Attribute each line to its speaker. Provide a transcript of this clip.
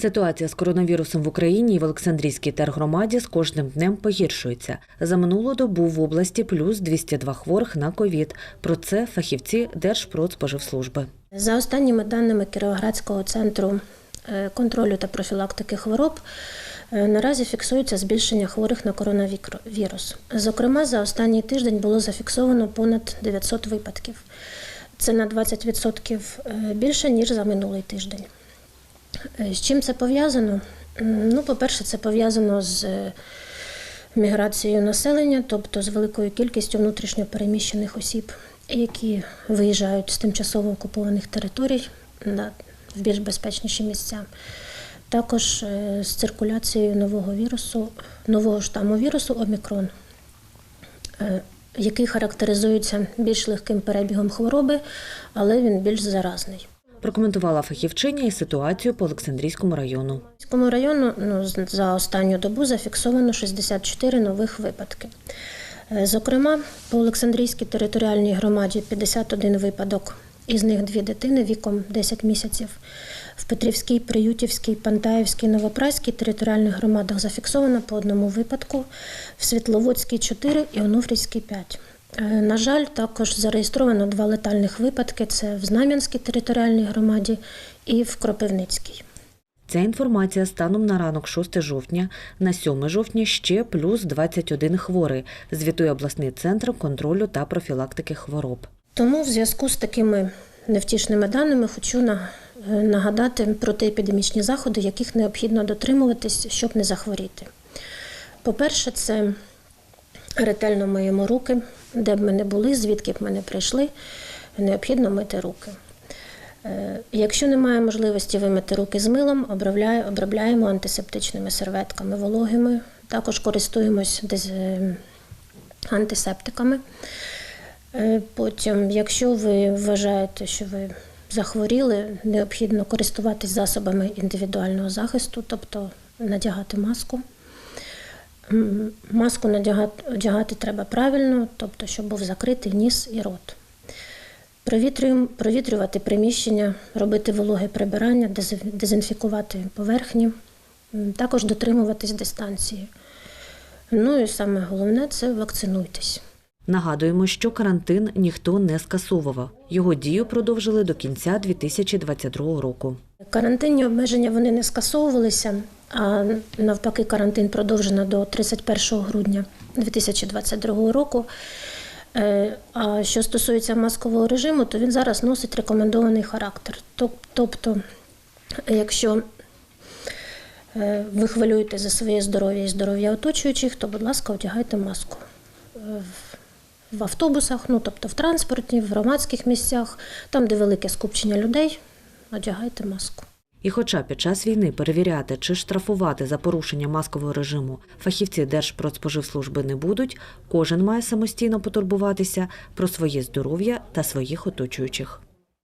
Speaker 1: Ситуація з коронавірусом в Україні і в Олександрійській тергромаді з кожним днем погіршується. За минулу добу в області плюс 202 хворих на ковід. Про це фахівці Держпродспоживслужби.
Speaker 2: За останніми даними Кіровоградського центру е, контролю та профілактики хвороб, е, наразі фіксується збільшення хворих на коронавірус. Зокрема, за останній тиждень було зафіксовано понад 900 випадків. Це на 20% більше, ніж за минулий тиждень. Е, З чим це пов'язано? Ну, по-перше, це пов'язано з е, міграцією населення, тобто з великою кількістю внутрішньопереміщених осіб, які виїжджають з тимчасово окупованих територій на в більш безпечніші місця. Також е, з циркуляцією нового вірусу, нового штаму вірусу Омікрон, який характеризується більш легким перебігом хвороби, але він більш заразний.
Speaker 1: Прокоментувала фахівчиня і ситуацію по Олександрійському району.
Speaker 2: Міському району ну, за останню добу зафіксовано 64 нових випадки. Е, Зокрема, по Олександрійській територіальній громаді 51 випадок, із них дві дитини віком 10 місяців. В Петрівській, Приютівській, Пантаївській, Новопраській територіальних громадах зафіксовано по одному випадку, в Світловодській 4 і Онуфрівській 5. Е, На жаль, також зареєстровано два летальних випадки: це в Знам'янській територіальній громаді і в Кропивницькій.
Speaker 1: Ця інформація станом на ранок 6 жовтня, на 7 жовтня ще плюс 21 хворий, звітує обласний центр контролю та профілактики хвороб.
Speaker 2: Тому в зв'язку з такими невтішними даними хочу е, нагадати протиепідемічні заходи, яких необхідно дотримуватись, щоб не захворіти. По-перше, це ретельно миємо руки, де б ми не були, звідки б ми не прийшли, необхідно мити руки. Е, Якщо немає можливості вимити руки з милом, обробляємо антисептичними серветками вологими. Також користуємось е, антисептиками. Е, Потім, якщо ви вважаєте, що ви захворіли, необхідно користуватись засобами індивідуального захисту, тобто надягати маску. Маску надягати, одягати треба правильно, тобто, щоб був закритий ніс і рот. Провітрювати приміщення, робити вологе прибирання, дезінфікувати поверхні, також дотримуватись дистанції. Ну і саме головне це вакцинуйтесь.
Speaker 1: Нагадуємо, що карантин ніхто не скасовував. Його дію продовжили до кінця 2022 року.
Speaker 2: Карантинні обмеження вони не скасовувалися, а навпаки, карантин продовжено до 31 грудня 2022 року. Е, А що стосується маскового режиму, то він зараз носить рекомендований характер. Тобто, якщо е, ви хвилюєте за своє здоров'я і здоров'я оточуючих, то, будь ласка, одягайте маску. Е, в- автобусах, ну тобто в транспорті, в громадських місцях, там, де велике скупчення людей, одягайте маску.
Speaker 1: І хоча під час війни перевіряти чи штрафувати за порушення маскового режиму фахівці Держпродспоживслужби не будуть, кожен має самостійно потурбуватися про своє здоров'я та своїх оточуючих.